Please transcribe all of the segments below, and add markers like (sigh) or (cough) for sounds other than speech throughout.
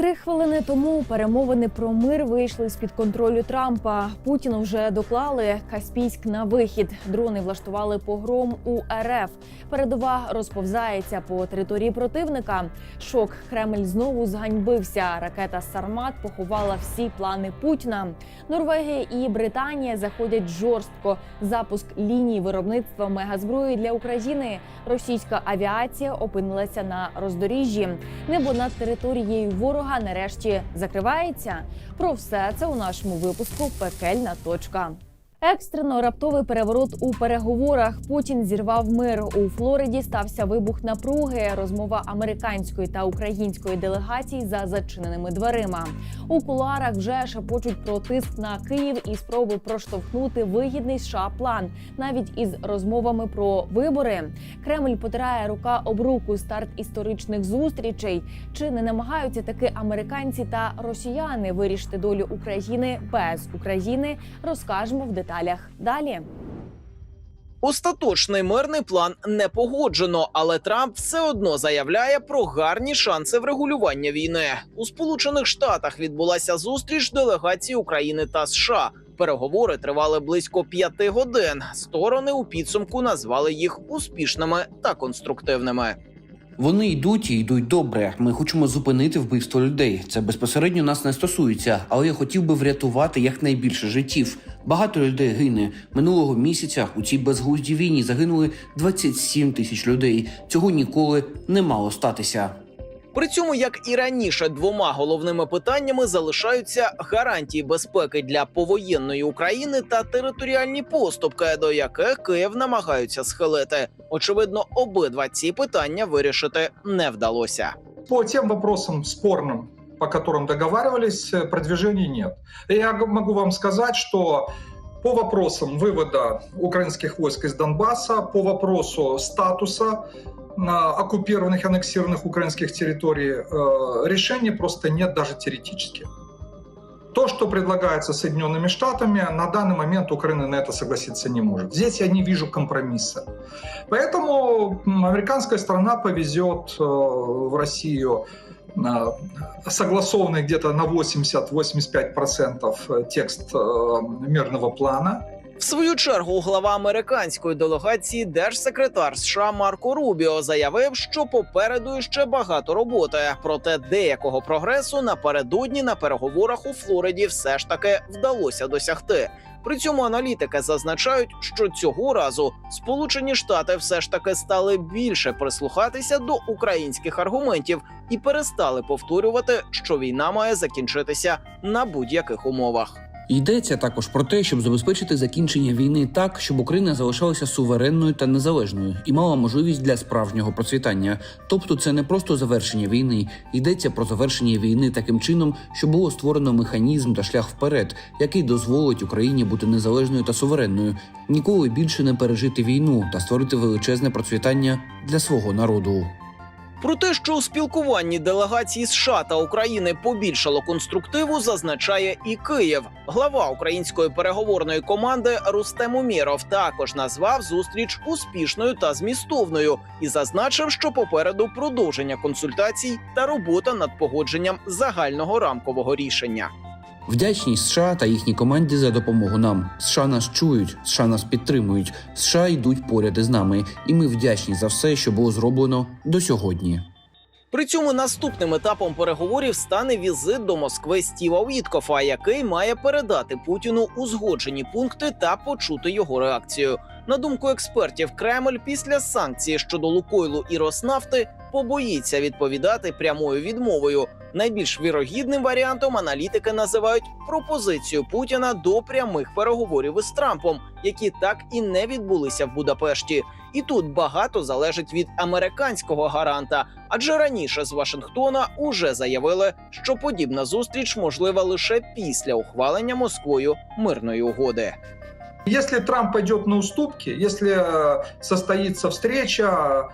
Три хвилини тому перемовини про мир вийшли з під контролю Трампа. Путіну вже доклали Каспійськ на вихід. Дрони влаштували погром у РФ. Передова розповзається по території противника. Шок Кремль знову зганьбився. Ракета Сармат поховала всі плани Путіна. Норвегія і Британія заходять жорстко. Запуск лінії виробництва мегазброї для України. Російська авіація опинилася на роздоріжжі. Небо над територією ворога нарешті закривається. Про все це у нашому випуску Пекельна точка. Екстрено раптовий переворот у переговорах. Путін зірвав мир. У Флориді стався вибух напруги. Розмова американської та української делегацій за зачиненими дверима. У куларах вже шепочуть про тиск на Київ і спроби проштовхнути вигідний США план, навіть із розмовами про вибори. Кремль потирає рука об руку старт історичних зустрічей. Чи не намагаються таки американці та росіяни вирішити долю України без України? Розкажемо в деталях далі. Остаточний мирний план не погоджено, але Трамп все одно заявляє про гарні шанси врегулювання війни. У Сполучених Штатах відбулася зустріч делегацій України та США. Переговори тривали близько п'яти годин. Сторони у підсумку назвали їх успішними та конструктивними. Вони йдуть і йдуть добре. Ми хочемо зупинити вбивство людей. Це безпосередньо нас не стосується, але я хотів би врятувати якнайбільше життів. Багато людей гине минулого місяця. У цій безглуздій війні загинули 27 тисяч людей. Цього ніколи не мало статися. При цьому, як і раніше, двома головними питаннями залишаються гарантії безпеки для повоєнної України та територіальні поступки, до яких Київ намагаються схилити. Очевидно, обидва ці питання вирішити не вдалося. По тем вопросам спорным, по которым договаривались, э, продвижений нет. И Я г- могу вам сказать, что по вопросам вывода украинских войск из Донбасса, по вопросу статуса На оккупированных, аннексированных украинских территорий, э, решения просто нет даже теоретически. То, что предлагается Соединенными Штатами, на данный момент Украина на это согласиться не может. Здесь я не вижу компромисса. Поэтому американская сторона повезет э, в Россию согласованный где-то на 80-85% текст э, мирного плана. В свою чергу глава американської делегації держсекретар США Марко Рубіо заявив, що попереду ще багато роботи. Проте деякого прогресу напередодні на переговорах у Флориді все ж таки вдалося досягти. При цьому аналітики зазначають, що цього разу Сполучені Штати все ж таки стали більше прислухатися до українських аргументів і перестали повторювати, що війна має закінчитися на будь-яких умовах. Йдеться також про те, щоб забезпечити закінчення війни так, щоб Україна залишалася суверенною та незалежною і мала можливість для справжнього процвітання. Тобто, це не просто завершення війни, йдеться про завершення війни таким чином, що було створено механізм та шлях вперед, який дозволить Україні бути незалежною та суверенною, ніколи більше не пережити війну та створити величезне процвітання для свого народу. Про те, що у спілкуванні делегації США та України побільшало конструктиву, зазначає і Київ. Глава української переговорної команди Рустем Умєров також назвав зустріч успішною та змістовною і зазначив, що попереду продовження консультацій та робота над погодженням загального рамкового рішення. Вдячність США та їхній команді за допомогу нам. США нас чують, США нас підтримують. США йдуть поряд із нами, і ми вдячні за все, що було зроблено до сьогодні. При цьому наступним етапом переговорів стане візит до Москви Стіва Віткофа, який має передати Путіну узгоджені пункти та почути його реакцію. На думку експертів, Кремль після санкцій щодо Лукойлу і Роснафти побоїться відповідати прямою відмовою. Найбільш вірогідним варіантом аналітики називають пропозицію Путіна до прямих переговорів із Трампом, які так і не відбулися в Будапешті. І тут багато залежить від американського гаранта, адже раніше з Вашингтона уже заявили, що подібна зустріч можлива лише після ухвалення Москвою мирної угоди. Если Трамп пойдет на уступки, если э, состоится встреча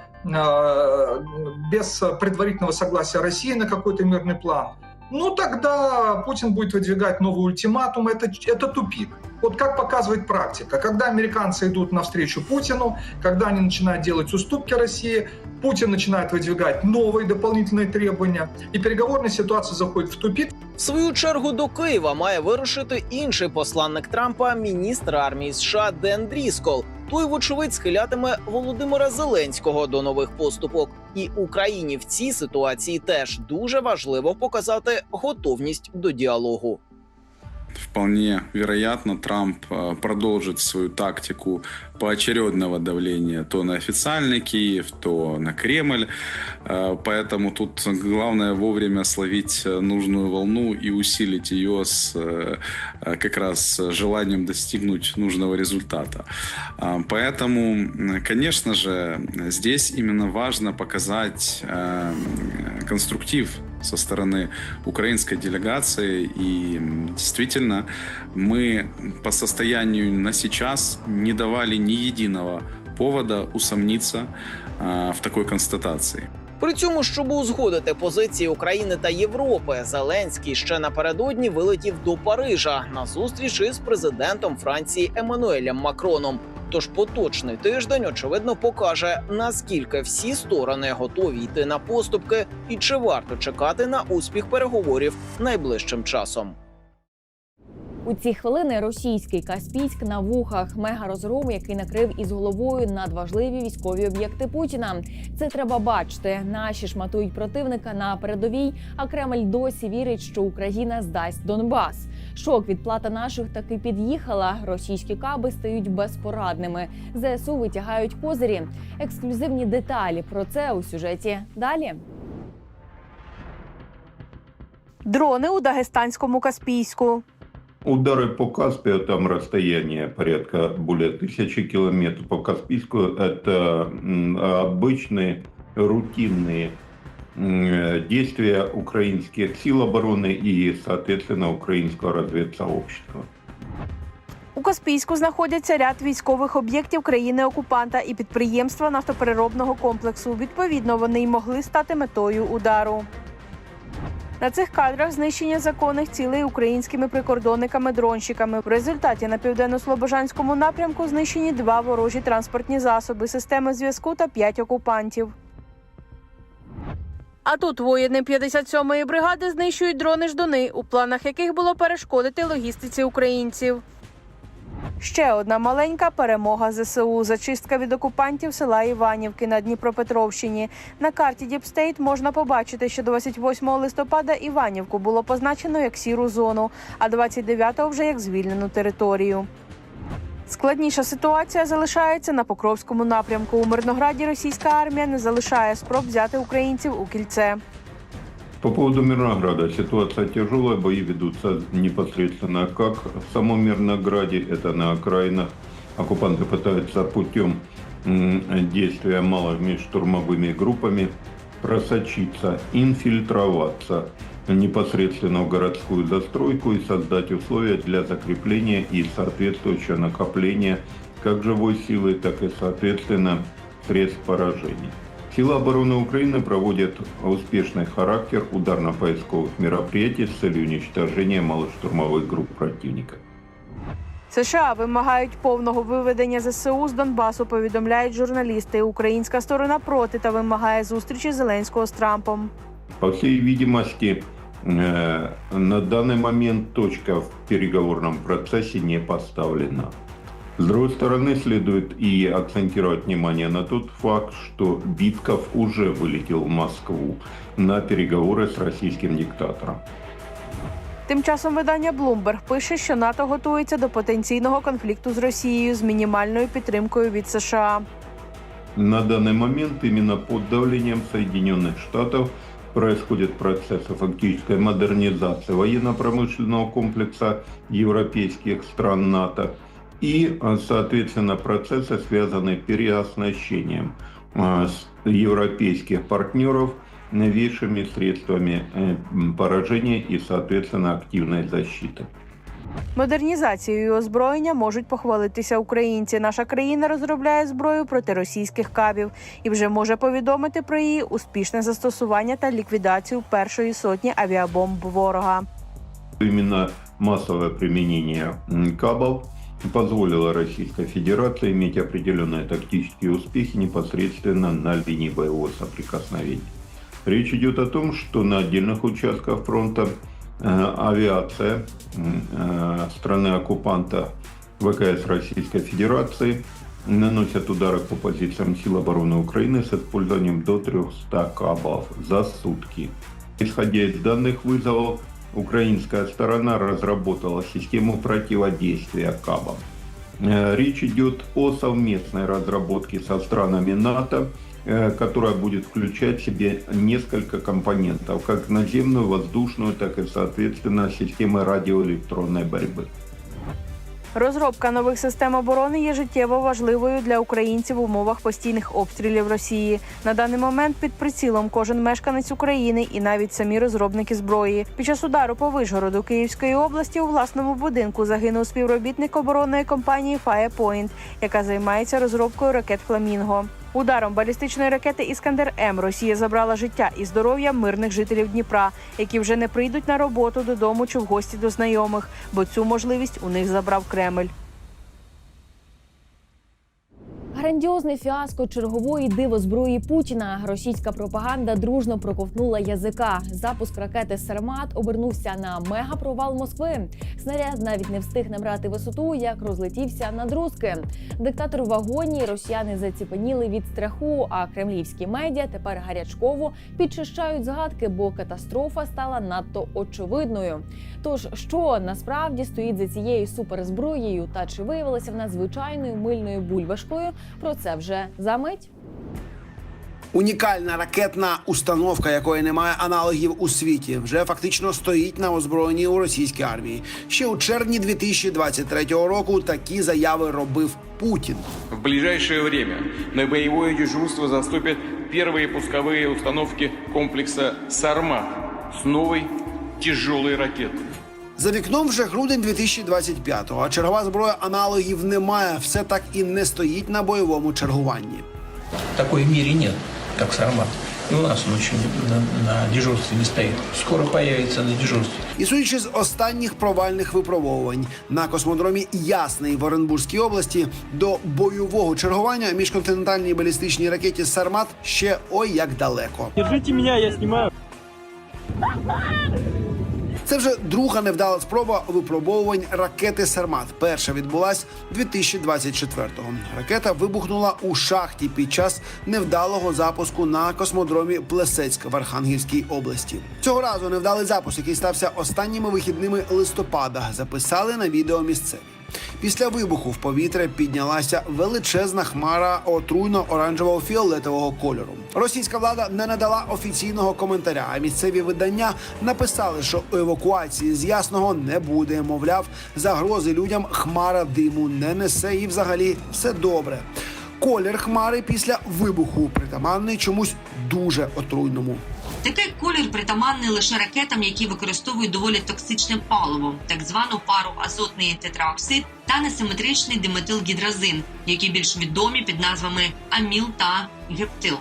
без предварительного согласия России на какой-то мирный план, ну тогда Путин будет выдвигать новый ультиматум. Это, это тупик. Вот как показывает практика, когда американцы идут навстречу Путину, когда они начинают делать уступки России, Путин начинает выдвигать новые дополнительные требования, и переговорная ситуация заходит в тупик. В свою чергу до Києва має вирушити інший посланник Трампа, міністр армії США Ден Дріскол. Той, вочевидь, схилятиме Володимира Зеленського до нових поступок. І Україні в цій ситуації теж дуже важливо показати готовність до діалогу. Вполне вероятно, Трамп э, продолжит свою тактику поочередного давления то на официальный Киев, то на Кремль. Э, Поэтому тут главное вовремя словить э, нужную волну и усилить ее с как раз желанием достигнуть нужного результата. Поэтому, конечно же, здесь именно важно показать конструктив со стороны украинской делегации. И действительно, мы по состоянию на сейчас не давали ни единого повода усомниться в такой констатации. При цьому, щоб узгодити позиції України та Європи, Зеленський ще напередодні вилетів до Парижа на зустріч із президентом Франції Еммануелем Макроном. Тож поточний тиждень очевидно покаже наскільки всі сторони готові йти на поступки, і чи варто чекати на успіх переговорів найближчим часом. У ці хвилини російський Каспійськ на вухах мегарозгром, який накрив із головою надважливі військові об'єкти Путіна. Це треба бачити. Наші шматують противника на передовій. А Кремль досі вірить, що Україна здасть Донбас. Шок відплата наших таки під'їхала. Російські каби стають безпорадними. ЗСУ витягають козирі. Ексклюзивні деталі про це у сюжеті далі. Дрони у Дагестанському Каспійську. Удары по Каспию, там расстояние порядка более тысячи километров по Каспийску, это м, обычные рутинные м, действия украинских сил обороны и, соответственно, украинского разведсообщества. У Каспійську знаходяться ряд військових об'єктів країни-окупанта і підприємства нафтопереробного комплексу. Відповідно, вони й могли стати метою удару. На цих кадрах знищення законних цілей українськими прикордонниками-дронщиками. В результаті на південно-слобожанському напрямку знищені два ворожі транспортні засоби, системи зв'язку та п'ять окупантів. А тут воїни 57-ї бригади знищують дрони ждуни, у планах яких було перешкодити логістиці українців. Ще одна маленька перемога ЗСУ. Зачистка від окупантів села Іванівки на Дніпропетровщині. На карті Діпстейт можна побачити, що 28 листопада Іванівку було позначено як сіру зону, а 29-го вже як звільнену територію. Складніша ситуація залишається на Покровському напрямку. У Мирнограді російська армія не залишає спроб взяти українців у кільце. По поводу Мирнограда ситуация тяжелая, бои ведутся непосредственно как в самом Мирнограде, это на окраинах. Оккупанты пытаются путем м, действия малыми штурмовыми группами просочиться, инфильтроваться непосредственно в городскую застройку и создать условия для закрепления и соответствующего накопления как живой силы, так и, соответственно, средств поражения. Силы обороны Украины проводят успешный характер ударно-поисковых мероприятий с целью уничтожения малоштурмовых групп противника. США вимагають повного виведення ЗСУ з Донбасу. Повідомляють журналісти. Українська сторона проти та вимагає зустрічі Зеленського з Трампом. По всей видимости, э, на данный момент точка в переговорном процессе не поставлена. С другой стороны, следует и акцентировать внимание на тот факт, что Битков уже вылетел в Москву на переговоры с российским диктатором. Тим часом видання Bloomberg пише, що НАТО готується до потенційного конфлікту з Росією з мінімальною підтримкою від США. На данный момент именно под давлением Соединенных Штатов происходит процесс фактической модернизации военно-промышленного комплекса европейских стран НАТО и, соответственно, процессы, связанные с переоснащением э, европейских партнеров новейшими средствами э, поражения и, соответственно, активной защиты. Модернізацією озброєння можуть похвалитися українці. Наша країна розробляє зброю проти російських кабів і вже може повідомити про її успішне застосування та ліквідацію першої сотні авіабомб ворога. Именно массовое применение м, кабов позволило Российской Федерации иметь определенные тактические успехи непосредственно на линии боевого соприкосновения. Речь идет о том, что на отдельных участках фронта э, Авиация м, э, страны-оккупанта ВКС Российской Федерации наносят удары по позициям сил обороны Украины с использованием до 300 кабов за сутки. Исходя из данных вызовов, украинская сторона разработала систему противодействия кабам. Э, Речь идет о совместной разработке со странами НАТО, э, которая будет включать в себе несколько компонентов, как наземную, воздушную, так и, соответственно, системы радиоэлектронной борьбы. Розробка нових систем оборони є життєво важливою для українців в умовах постійних обстрілів Росії. На даний момент під прицілом кожен мешканець України і навіть самі розробники зброї. Під час удару по Вишгороду Київської області у власному будинку загинув співробітник оборонної компанії Firepoint, яка займається розробкою ракет Фламінго. Ударом балістичної ракети Іскандер М Росія забрала життя і здоров'я мирних жителів Дніпра, які вже не прийдуть на роботу додому чи в гості до знайомих, бо цю можливість у них забрав Кремль. Грандіозне фіаско чергової дивозброї Путіна. Російська пропаганда дружно проковтнула язика. Запуск ракети Сармат обернувся на мегапровал Москви. Снаряд навіть не встиг набрати висоту, як розлетівся на друзки. Диктатор в вагоні росіяни заціпеніли від страху. А кремлівські медіа тепер гарячково підчищають згадки, бо катастрофа стала надто очевидною. Тож що насправді стоїть за цією суперзброєю, та чи виявилася вона звичайною мильною бульбашкою? Про це вже за мить. Унікальна ракетна установка, якої немає аналогів у світі, вже фактично стоїть на озброєнні у російській армії. Ще у червні 2023 року такі заяви робив Путін. В ближайшее время на боевое дежурство заступят первые пусковые установки комплекса «Сармат» с новой тяжелой ракетой. За вікном вже грудень 2025-го, а чергова зброя аналогів немає. Все так і не стоїть на бойовому чергуванні. Такой в мире нет, как Сармат. И у нас он очень на, на дежурстве не стоит. Скоро появится на дежурстве. І судячи з останніх провальних випробовувань на космодромі Ясний в Оренбурзькій області до бойового чергування міжконтинентальній балістичній ракеті Сармат ще ой як далеко. Держите меня, я снимаю. Це вже друга невдала спроба випробовувань ракети Сармат. Перша відбулась 2024-го. Ракета вибухнула у шахті під час невдалого запуску на космодромі Плесецьк в Архангельській області. Цього разу невдалий запуск, який стався останніми вихідними листопада, записали на відео місцеві. Після вибуху в повітря піднялася величезна хмара отруйно-оранжевого фіолетового кольору. Російська влада не надала офіційного коментаря. А місцеві видання написали, що евакуації з ясного не буде. Мовляв, загрози людям хмара диму не несе і взагалі все добре. Колір хмари після вибуху притаманний чомусь дуже отруйному. Такий колір притаманний лише ракетам, які використовують доволі токсичне паливо, так звану пару азотний тетраоксид та несиметричний диметилгідразин, які більш відомі під назвами аміл та гептил.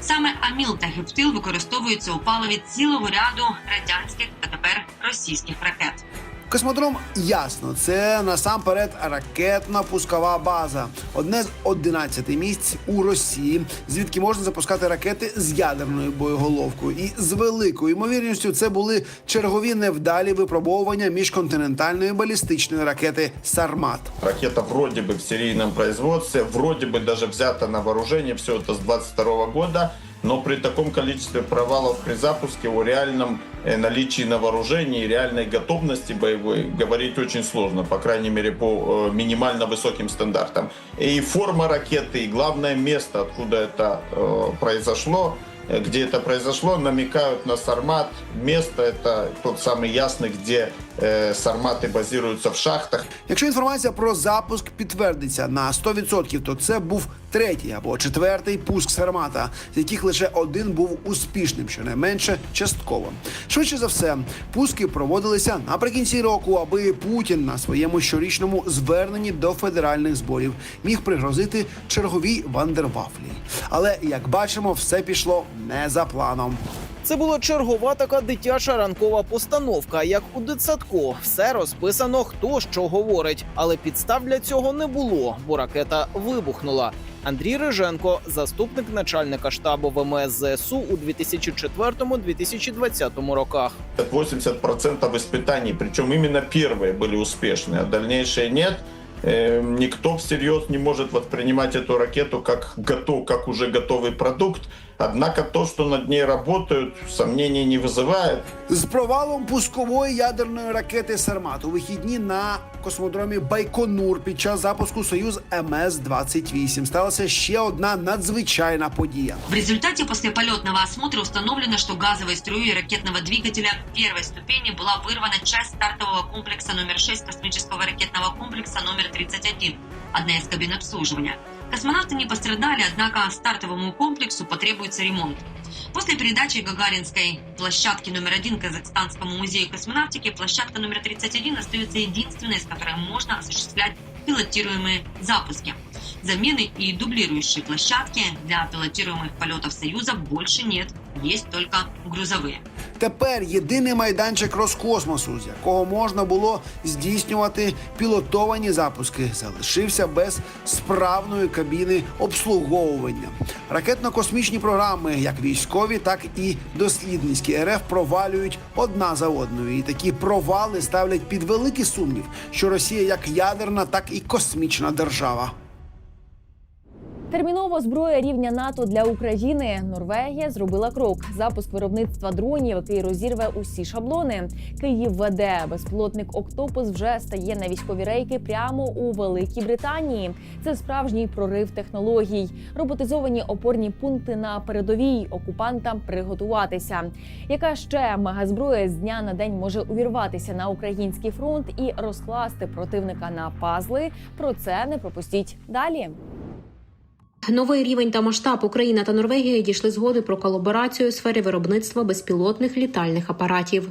Саме аміл та гептил використовуються у паливі цілого ряду радянських та тепер російських ракет. Космодром ясно, це насамперед ракетна пускова база, одне з 11 місць у Росії, звідки можна запускати ракети з ядерною боєголовкою. І з великою ймовірністю це були чергові невдалі випробовування міжконтинентальної балістичної ракети Сармат. Ракета вроде бы в серийном производстве, вроде бы даже взята на вооружение, все это с 22 года, но при таком количестве провалов при запуске о реальном э, наличии на вооружении и реальной готовности боевой говорить очень сложно, по крайней мере по э, минимально высоким стандартам. И форма ракеты, и главное место, откуда это э, произошло, э, где это произошло, намекают на Сармат. Место это тот самый ясный, где э, Сарматы базируются в шахтах. Якщо інформація про запуск підтвердиться на 100%, то це був третій або четвертий пуск Сармата, з яких лише один був успішним, щонайменше частково. Швидше за все, пуски проводилися наприкінці року, аби Путін на своєму щорічному зверненні до федеральних зборів міг пригрозити черговій вандервафлі. Але як бачимо, все пішло не за планом. Це була чергова така дитяча ранкова постановка, як у дитсадку. Все розписано, хто що говорить, але підстав для цього не було, бо ракета вибухнула. Андрій Риженко, заступник начальника штабу ВМС ЗСУ у 2004-2020 роках. 80% испытаний, причем именно первые были успешны, а дальнейшие нет. Э, Никто всерьез не может воспринимать эту ракету как, готов, как уже готовый продукт. Однако то, что над ней работают, сомнений не вызывает. З провалом пускової ядерної ракети Сармат у вихідні на космодромі Байконур під час запуску Союз МС 28 сталася ще одна надзвичайна подія. В результате после полетного осмотра установлено, что газовой струей ракетного двигателя первой ступени была вырвана часть стартового комплекса номер 6 космического ракетного комплекса номер 31, одна из кабин обслуживания. Космонавты не пострадали, однако стартовому комплексу потребуется ремонт. После передачи Гагаринской площадки номер один Казахстанскому музею космонавтики, площадка номер 31 остается единственной, с которой можно осуществлять пилотируемые запуски. Замены и дублирующие площадки для пилотируемых полетов Союза больше нет, есть только грузовые. Тепер єдиний майданчик Роскосмосу, з якого можна було здійснювати пілотовані запуски, залишився без справної кабіни обслуговування. Ракетно-космічні програми, як військові, так і дослідницькі РФ провалюють одна за одною. І такі провали ставлять під великий сумнів, що Росія як ядерна, так і космічна держава. Термінова зброя рівня НАТО для України. Норвегія зробила крок. Запуск виробництва дронів, який розірве усі шаблони. Київ веде безпілотник Октопус вже стає на військові рейки прямо у Великій Британії. Це справжній прорив технологій. Роботизовані опорні пункти на передовій окупантам приготуватися. Яка ще мегазброя з дня на день може увірватися на український фронт і розкласти противника на пазли? Про це не пропустіть далі. Новий рівень та масштаб Україна та Норвегія дійшли згоди про колаборацію у сфері виробництва безпілотних літальних апаратів.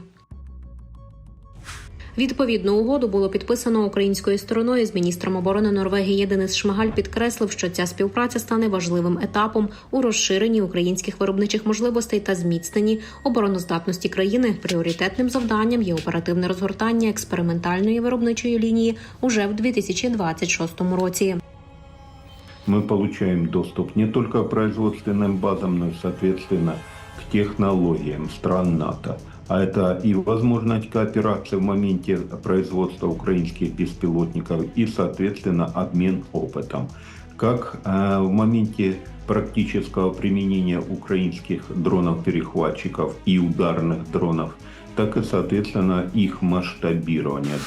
Відповідну угоду було підписано українською стороною з міністром оборони Норвегії Денис Шмигаль підкреслив, що ця співпраця стане важливим етапом у розширенні українських виробничих можливостей та зміцненні обороноздатності країни. Пріоритетним завданням є оперативне розгортання експериментальної виробничої лінії уже в 2026 році. Мы получаем доступ не только к производственным базам, но и, соответственно, к технологиям стран НАТО. А это и возможность кооперации в моменте производства украинских беспилотников и, соответственно, обмен опытом. Как э, в моменте практического применения украинских дронов-перехватчиков и ударных дронов, так и, соответственно, их масштабирование.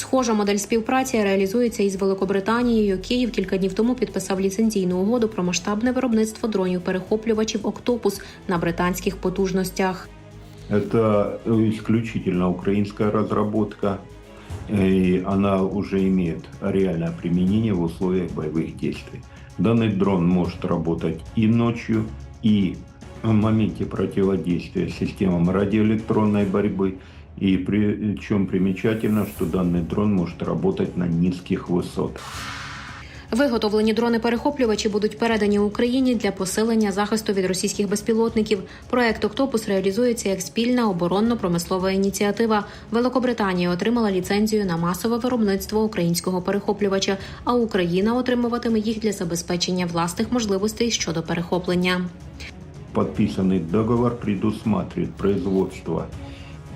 Схожа модель співпраці реалізується із Великобританією. Київ кілька днів тому підписав ліцензійну угоду про масштабне виробництво дронів перехоплювачів Октопус на британських потужностях. Это исключительно украинская разработка, и она уже имеет реальное применение в условиях боевых действий. Данный дрон может работать и ночью, и в моменте противодействия системам радиоэлектронной борьбы. И причем примечательно, что данный дрон может работать на низких высотах. Виготовлені дрони-перехоплювачі будуть передані Україні для посилення захисту від російських безпілотників. Проект Октопус реалізується як спільна оборонно-промислова ініціатива. Великобританія отримала ліцензію на масове виробництво українського перехоплювача, а Україна отримуватиме їх для забезпечення власних можливостей щодо перехоплення. Подписанный договор предусматривает производство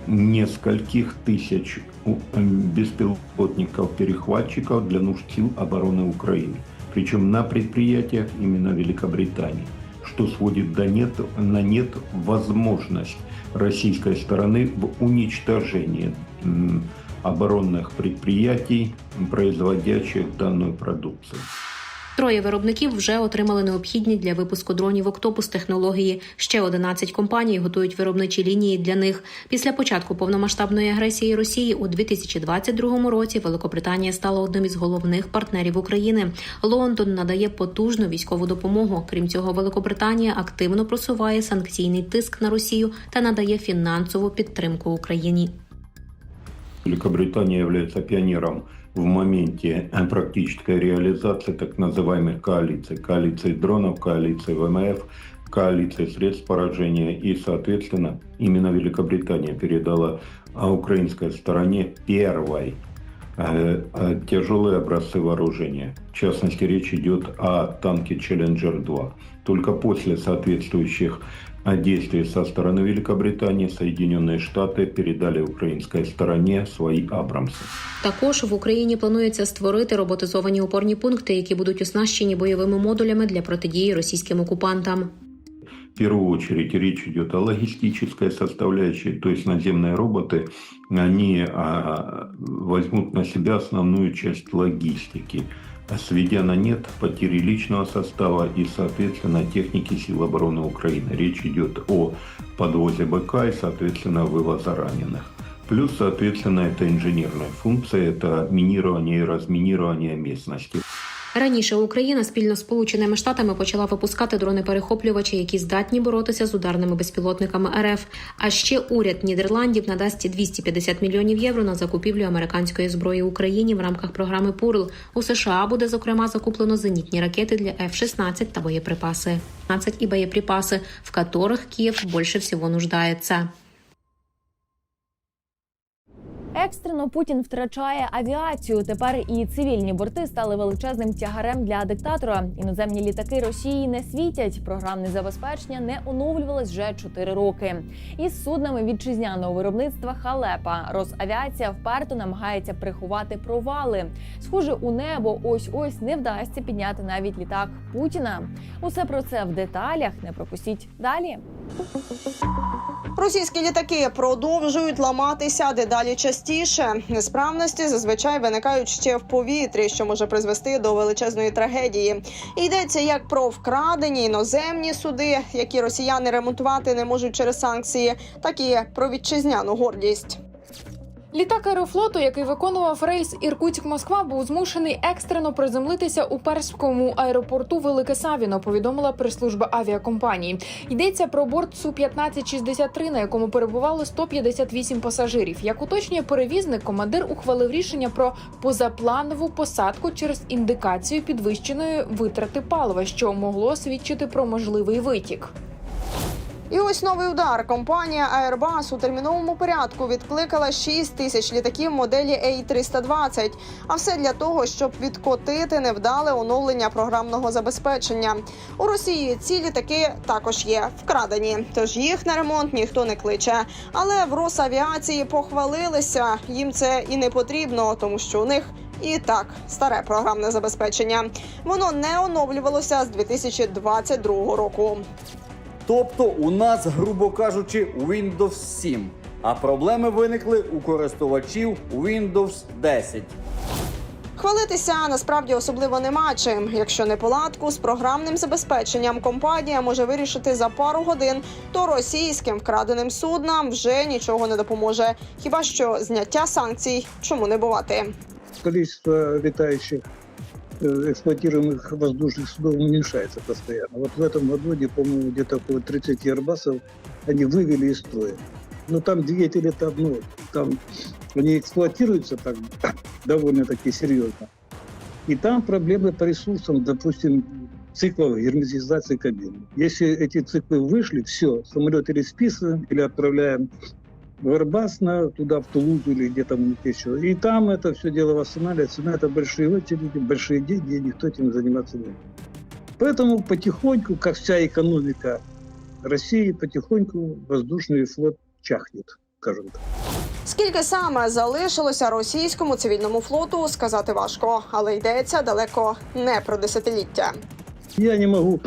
нескольких тысяч у- беспилотников-перехватчиков для нужд сил обороны Украины. Причем на предприятиях именно Великобритании, что сводит до нет, на нет возможность российской стороны в уничтожении оборонных предприятий, производящих данную продукцию. Троє виробників вже отримали необхідні для випуску дронів Октопус технології. Ще 11 компаній готують виробничі лінії для них. Після початку повномасштабної агресії Росії у 2022 році Великобританія стала одним із головних партнерів України. Лондон надає потужну військову допомогу. Крім цього, Великобританія активно просуває санкційний тиск на Росію та надає фінансову підтримку Україні. Великобритания является пионером в моменте э, практической реализации так называемых коалиций. Коалиции дронов, коалиции ВМФ, коалиции средств поражения. И, соответственно, именно Великобритания передала а, украинской стороне первой э, э, тяжелые образцы вооружения. В частности, речь идет о танке Челленджер-2. Только после соответствующих а, действий со стороны Великобритании Соединенные Штаты передали украинской стороне свои «Абрамсы». Також в Україні планується створити роботизовані опорні пункти, які будуть оснащені бойовими модулями для протидії російським окупантам. В первую очередь речь идет о логистической составляющей, то есть наземные роботы, они а, возьмут на себя основную часть логистики, сведя на нет потери личного состава и, соответственно, техники сил обороны Украины. Речь идет о подвозе БК и, соответственно, вывоза раненых. Плюс, соответственно, это инженерная функция, это минирование и разминирование местности. Раніше Україна спільно з Сполученими Штатами почала випускати дрони-перехоплювачі, які здатні боротися з ударними безпілотниками РФ. А ще уряд Нідерландів надасть 250 мільйонів євро на закупівлю американської зброї Україні в рамках програми ПУРЛ. У США буде зокрема закуплено зенітні ракети для F-16 та боєприпаси. 15 і боєприпаси, в которых Київ більше всього нуждається. Екстрено Путін втрачає авіацію. Тепер і цивільні борти стали величезним тягарем для диктатора. Іноземні літаки Росії не світять. Програмне забезпечення не оновлювалось вже 4 роки. Із суднами вітчизняного виробництва халепа Росавіація вперто намагається приховати провали. Схоже, у небо ось ось не вдасться підняти навіть літак Путіна. Усе про це в деталях. Не пропустіть далі. Російські літаки продовжують ламатися дедалі частіше. Несправності зазвичай виникають ще в повітрі, що може призвести до величезної трагедії. Йдеться як про вкрадені іноземні суди, які росіяни ремонтувати не можуть через санкції, так і про вітчизняну гордість. Літак аерофлоту, який виконував рейс Іркутськ-Москва, був змушений екстрено приземлитися у перському аеропорту Велике Савіно. Повідомила прес-служба авіакомпанії. Йдеться про борт су 1563 на якому перебувало 158 пасажирів. Як уточнює перевізник, командир ухвалив рішення про позапланову посадку через індикацію підвищеної витрати палива, що могло свідчити про можливий витік. І ось новий удар. Компанія Airbus у терміновому порядку відкликала 6 тисяч літаків моделі A320. А все для того, щоб відкотити невдале оновлення програмного забезпечення. У Росії ці літаки також є вкрадені, тож їх на ремонт ніхто не кличе. Але в Росавіації похвалилися. Їм це і не потрібно, тому що у них. І так, старе програмне забезпечення. Воно не оновлювалося з 2022 року. Тобто у нас, грубо кажучи, Windows 7, а проблеми виникли у користувачів Windows 10. Хвалитися насправді особливо нема чим. Якщо не поладку з програмним забезпеченням компанія може вирішити за пару годин, то російським вкраденим суднам вже нічого не допоможе. Хіба що зняття санкцій чому не бувати? количество летающих э, эксплуатируемых воздушных судов уменьшается постоянно. Вот в этом году, я помню, где-то около 30 Airbusов они вывели из строя. Но там двигатели там, ну, там они эксплуатируются так (coughs) довольно-таки серьезно. И там проблемы по ресурсам, допустим, циклов герметизации кабины. Если эти циклы вышли, все, самолет или списываем, или отправляем в Airbus, на, туда, в Тулузу или где там еще. И там это все дело восстанавливается. На это большие очереди, большие деньги, и никто этим заниматься не будет. Поэтому потихоньку, как вся экономика России, потихоньку воздушный флот чахнет, скажем так. Скільки саме залишилося російському цивільному флоту, сказати важко, але йдеться далеко не про десятиліття. Я не могу,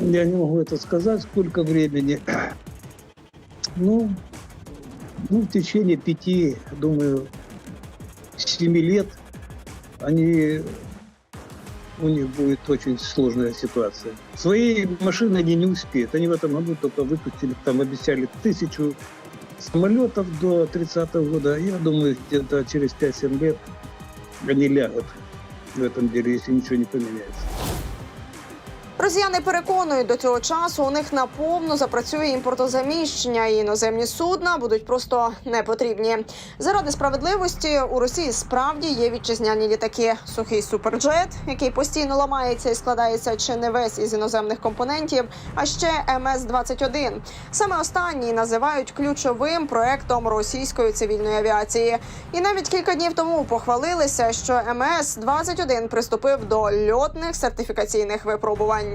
я не могу это сказать, сколько времени. Ну, ну, в течение пяти, думаю, семи лет они у них будет очень сложная ситуация. Свои машины они не успеют. Они в этом году только выпустили, там обещали тысячу самолетов до 30 года. Я думаю, где-то через 5-7 лет они лягут в этом деле, если ничего не поменяется. Росіяни переконують, до цього часу у них наповну запрацює імпортозаміщення, і іноземні судна будуть просто не потрібні. Заради справедливості у Росії справді є вітчизняні літаки. Сухий суперджет, який постійно ламається і складається чи не весь із іноземних компонентів, а ще МС-21. Саме останній називають ключовим проектом російської цивільної авіації. І навіть кілька днів тому похвалилися, що МС-21 приступив до льотних сертифікаційних випробувань.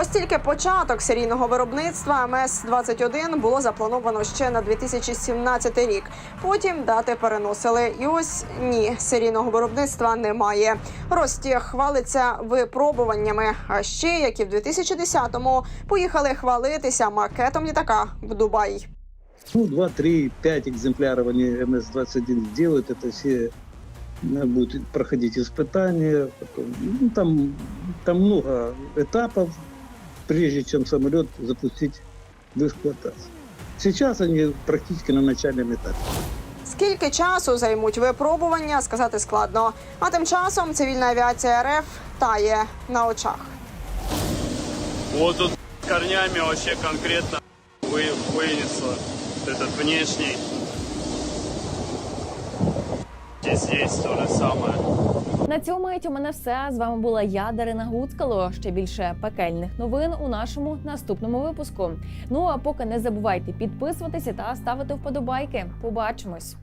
Ось тільки початок серійного виробництва МС-21 було заплановано ще на 2017 рік. Потім дати переносили. І ось ні, серійного виробництва немає. Ростіх хвалиться випробуваннями. А ще як і в 2010-му поїхали хвалитися макетом літака в Дубай. Ну, 2, 3, 5 экземпляров они МС-21 сделают. Это все э, будут проходить испытания. Потом, ну, там, там много этапов, прежде чем самолет запустить в эксплуатацию. Сейчас они практически на начальном этапе. Скільки часу займуть випробування, сказати складно. А тим часом цивільна авіація РФ тає на очах. Вот тут корнями вообще конкретно вы, вынесло этот внешний. Здесь есть то же самое. На цьому мить у мене все. З вами була я, Дарина Гуцкало. Ще більше пекельних новин у нашому наступному випуску. Ну а поки не забувайте підписуватися та ставити вподобайки. Побачимось.